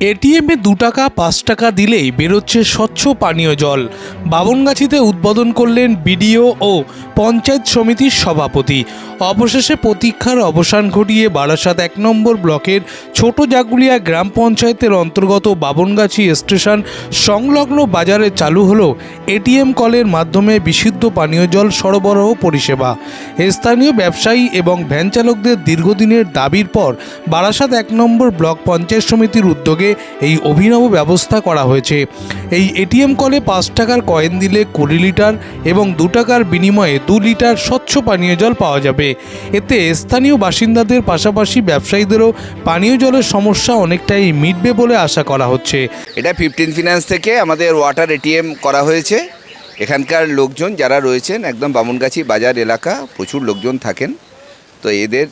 এটিএমে দু টাকা পাঁচ টাকা দিলেই বেরোচ্ছে স্বচ্ছ পানীয় জল। বাবনগাছিতে উদ্বোধন করলেন বিডিও ও পঞ্চায়েত সমিতির সভাপতি। অবশেষে প্রতীক্ষার অবসান ঘটিয়ে বারাসাত এক নম্বর ব্লকের ছোট জাগুলিয়া গ্রাম পঞ্চায়েতের অন্তর্গত বাবনগাছি স্টেশন সংলগ্ন বাজারে চালু হলো এটিএম কলের মাধ্যমে বিশুদ্ধ পানীয় জল সরবরাহ পরিষেবা। স্থানীয় ব্যবসায়ী এবং ভ্যান চালকদের দীর্ঘদিনের দাবির পর বারাসাত এক নম্বর ব্লক পঞ্চায়েত সমিতির উদ্যোগে এই অভিনব ব্যবস্থা করা হয়েছে। এই এটিএম কলে পাঁচ টাকার কয়েন দিলে কুড়ি লিটার এবং দু টাকার বিনিময়ে দু লিটার স্বচ্ছ পানীয় জল পাওয়া যাবে। এতে স্থানীয় বাসিন্দাদের পাশাপাশি ব্যবসায়ীদেরও পানীয় জলের সমস্যা অনেকটাই মিটবে বলে আশা করা হচ্ছে। এটা ফিফটিন ফিনান্স থেকে আমাদের ওয়াটার এটিএম করা হয়েছে। এখানকার লোকজন যারা রয়েছেন, একদম বামুনগাছি বাজার এলাকা, প্রচুর লোকজন থাকেন। তো এদের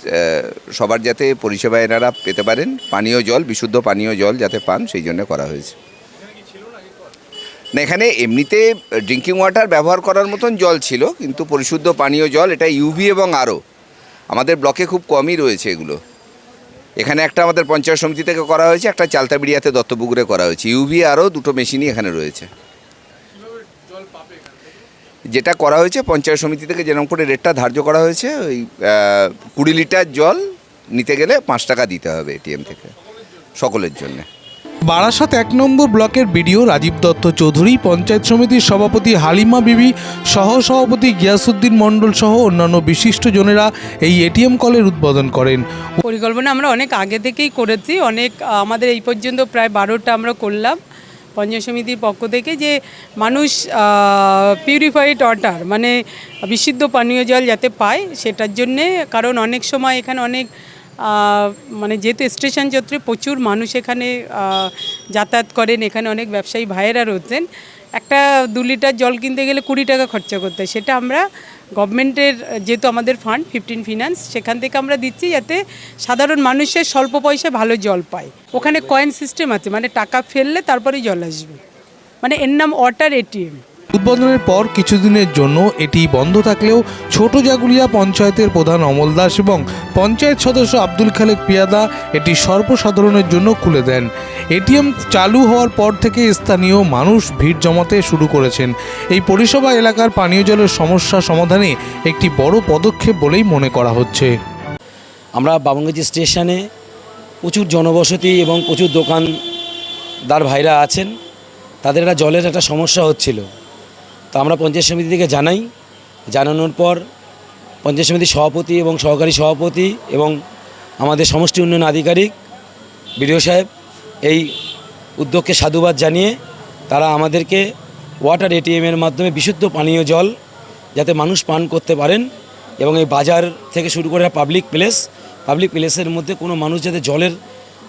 সবার যাতে পরিষেবা এনারা পেতে পারেন, পানীয় জল, বিশুদ্ধ পানীয় জল যাতে পান, সেই জন্য করা হয়েছে। না, এখানে এমনিতে ড্রিঙ্কিং ওয়াটার ব্যবহার করার মতন জল ছিল, কিন্তু পরিশুদ্ধ পানীয় জল, এটা ইউভি এবং আরও আমাদের ব্লকে খুব কমই রয়েছে এগুলো। এখানে একটা আমাদের পঞ্চায়েত সমিতি থেকে করা হয়েছে, একটা চালতাবিড়িয়াতে দত্তপুকুরে করা হয়েছে। ইউভি আরও দুটো মেশিনই এখানে রয়েছে। যেটা করা হয়েছে পঞ্চায়েত সমিতি থেকে যেরকম করে রেটটা ধার্য করা হয়েছে ওই কুড়ি লিটার জল নিতে গেলে পাঁচ টাকা দিতে হবে এটিএম থেকে সকলের জন্যে। বারাসাত এক নম্বর ব্লকের বিডিও রাজীব দত্ত চৌধুরী পঞ্চায়েত সমিতির সভাপতি হালিমা বিবি সহ সভাপতি গিয়াসুদ্দিন মণ্ডল সহ অন্যান্য বিশিষ্টজনেরা এই এটিএম কলের উদ্বোধন করেন। পরিকল্পনা আমরা অনেক আগে থেকেই করেছি অনেক আমাদের এই পর্যন্ত প্রায় বারোটা আমরা করলাম। পঞ্চায়েত সমিতির পক্ষ থেকে যে মানুষ পিউরিফাইড ওয়াটার মানে বিশুদ্ধ পানীয় জল যাতে পায়, সেটার জন্যে কারণ অনেক সময় এখানে অনেক মানে যেহেতু স্টেশন চত্বরে প্রচুর মানুষ এখানে যাতায়াত করেন, এখানে অনেক ব্যবসায়ী ভাইয়েরা রয়েছেন একটা দু লিটার জল কিনতে গেলে কুড়ি টাকা খরচা করতে হয়। সেটা আমরা গভর্নমেন্টের, যেহেতু আমাদের ফান্ড, ফিফটিন ফিনান্স, সেখান থেকে আমরা দিচ্ছি যাতে সাধারণ মানুষের স্বল্প পয়সায় ভালো জল পায়। ওখানে কয়েন সিস্টেম আছে মানে টাকা ফেললে তারপরেই জল আসবে। মানে এর নাম ওয়াটার এটিএম উদ্বোধনের পর কিছুদিনের জন্য এটি বন্ধ থাকলেও ছোট জাগুলিয়া পঞ্চায়েতের প্রধান অমল দাস এবং পঞ্চায়েত সদস্য আব্দুল খালেক পিয়াদা এটি সর্বসাধারণের জন্য খুলে দেন। এটিএম চালু হওয়ার পর থেকে স্থানীয় মানুষ ভিড় জমাতে শুরু করেছেন। এই পরিষেবা এলাকার পানীয় জলের সমস্যা সমাধানে একটি বড় পদক্ষেপ বলেই মনে করা হচ্ছে। আমরা বাবনগাছি স্টেশনে প্রচুর জনবসতি এবং প্রচুর দোকানদার ভাইরা আছেন। তাদের একটা জলের একটা সমস্যা হচ্ছিল। তো আমরা পঞ্চায়েত সমিতি থেকে জানাই। জানানোর পর পঞ্চায়েত সমিতির সভাপতি এবং সহকারী সভাপতি এবং আমাদের সমষ্টি উন্নয়ন আধিকারিক, বিডিও সাহেব এই উদ্যোগকে সাধুবাদ জানিয়ে তারা আমাদেরকে ওয়াটার এটিএমের মাধ্যমে বিশুদ্ধ পানীয় জল যাতে মানুষ পান করতে পারেন এবং এই বাজার থেকে শুরু করে পাবলিক প্লেস পাবলিক প্লেসের মধ্যে কোনো মানুষ যাতে জলের,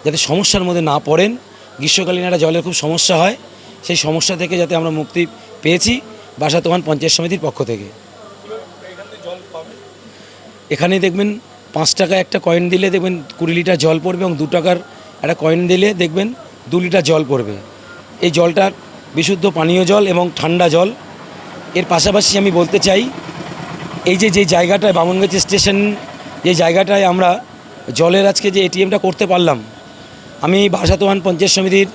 যাতে সমস্যার মধ্যে না পড়েন, গ্রীষ্মকালীন একটা জলের খুব সমস্যা হয়, সেই সমস্যা থেকে যাতে আমরা মুক্তি পেয়েছি বাসাতোহান পঞ্চায়েত সমিতির পক্ষ থেকে। এখানে দেখবেন পাঁচ টাকা একটা কয়েন দিলে দেখবেন কুড়ি লিটার জল পড়বে এবং দু টাকার একটা কয়েন দিলে দেখবেন দু লিটার জল পড়বে। এই জলটা বিশুদ্ধ পানীয় জল এবং ঠান্ডা জল। এর পাশাপাশি আমি বলতে চাই, এই যে যে জায়গাটায় বামনগাছি স্টেশন, যে জায়গাটায় আমরা জলের আজকে যে এটিএমটা করতে পারলাম, আমি বাসাতোহান পঞ্চায়েত সমিতির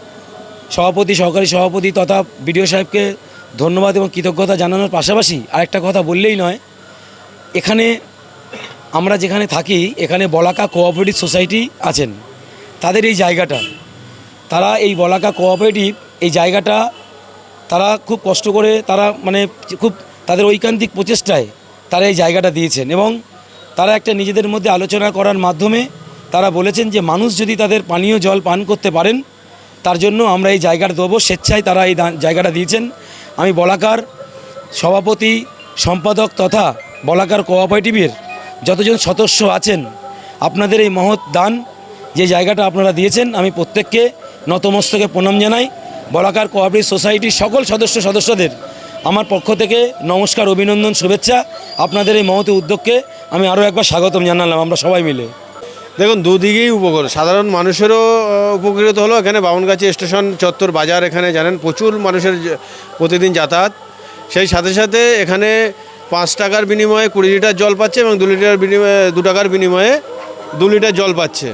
সভাপতি, সহকারী সভাপতি তথা বিডিও সাহেবকে ধন্যবাদ এবং কৃতজ্ঞতা জানানোর পাশাপাশি আরেকটা কথা বললেই নয়, এখানে আমরা যেখানে থাকি, এখানে বলাকা কোঅপারেটিভ সোসাইটি আছেন। তাদের এই জায়গাটা। তারা এই বলাকা কোঅপারেটিভ এই জায়গাটা তারা খুব কষ্ট করে তারা মানে খুব তাদের ঐকান্তিক প্রচেষ্টায় তারা এই জায়গাটা দিয়েছেন এবং তারা একটা নিজেদের মধ্যে আলোচনা করার মাধ্যমে তারা বলেছেন যে মানুষ যদি তাদের পানীয় জল পান করতে পারেন, তার জন্য আমরা এই জায়গাটা দেবো, স্বেচ্ছায় তারা এই জায়গাটা দিয়েছেন। আমি বলাকার সভাপতি, সম্পাদক তথা বলাকার কোঅপারেটিভের যতজন সদস্য আছেন, আপনাদের এই মহৎ দান যে জায়গাটা আপনারা দিয়েছেন, আমি প্রত্যেককে নতমস্তকে প্রণাম জানাই। বলাকার কোঅপারেটিভ সোসাইটির সকল সদস্য সদস্যদের আমার পক্ষ থেকে নমস্কার, অভিনন্দন, শুভেচ্ছা। আপনাদের এই মহৎ উদ্যোগকে আমি আরও একবার স্বাগতম জানালাম, আমরা সবাই মিলে। দেখুন, দুদিকেই উপকার সাধারণ মানুষেরও উপকৃত হলো। এখানে বামনগাছি স্টেশন চত্বর বাজার এখানে জানেন, প্রচুর মানুষের প্রতিদিন যাতায়াত। সেই সাথে সাথে এখানে পাঁচ টাকার বিনিময়ে কুড়ি লিটার জল পাচ্ছে এবং দু লিটার বিনিময়ে, দু টাকার বিনিময়ে দু লিটার জল পাচ্ছে।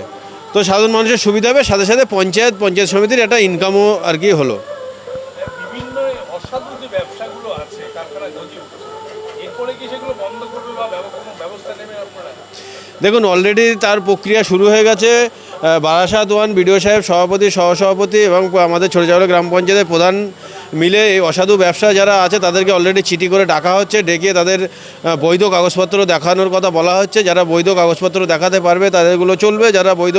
তো সাধারণ মানুষের সুবিধা হবে সাথে সাথে পঞ্চায়েত পঞ্চায়েত সমিতির একটা ইনকামও আর কি হলো। দেখুন অলরেডি তার প্রক্রিয়া শুরু হয়ে গেছে। বারাসাত ওয়ান বিডিও সাহেব সভাপতি সহসভাপতি এবং আমাদের ছোটো ছোটো গ্রাম পঞ্চায়েতের প্রধান মিলে এই অসাধু ব্যবসা যারা আছে, তাদেরকে অলরেডি চিঠি করে ডাকা হচ্ছে, ডেকে তাদের বৈধ কাগজপত্র দেখানোর কথা বলা হচ্ছে। যারা বৈধ কাগজপত্র দেখাতে পারবে, তাদেরগুলো চলবে। যারা বৈধ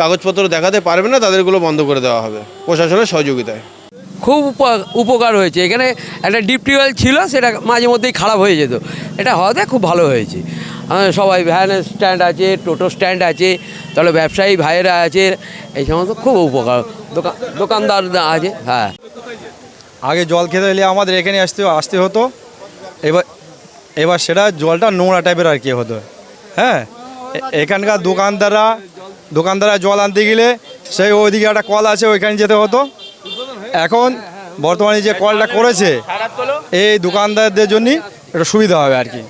কাগজপত্র দেখাতে পারবে না, তাদেরগুলো বন্ধ করে দেওয়া হবে প্রশাসনের সহযোগিতায়। খুব উপকার হয়েছে। এখানে একটা ডিপ টিউবওয়েল ছিল, সেটা মাঝে মধ্যেই খারাপ হয়ে যেত। এটা হওয়াতে খুব ভালো হয়েছে। সবাই ভ্যান স্ট্যান্ড আছে, টোটো স্ট্যান্ড আছে, তাহলে ব্যবসায়ী ভাইয়েরা আছে, এই সমস্ত খুব উপকার। দোকান দোকানদার আছে হ্যাঁ। আগে জল খেতে এলে আমাদের এখানে আসতে আসতে হতো। এবার এবার সেটা জলটা নোংরা টাইপের আর কি হতো। হ্যাঁ? এখানকার দোকানদাররা দোকানদাররা জল আনতে গেলে সেই ওইদিকে একটা কল আছে, ওইখানে যেতে হতো। এখন বর্তমানে যে কলটা করেছে, এই দোকানদারদের জন্যই একটা সুবিধা হবে আর কি।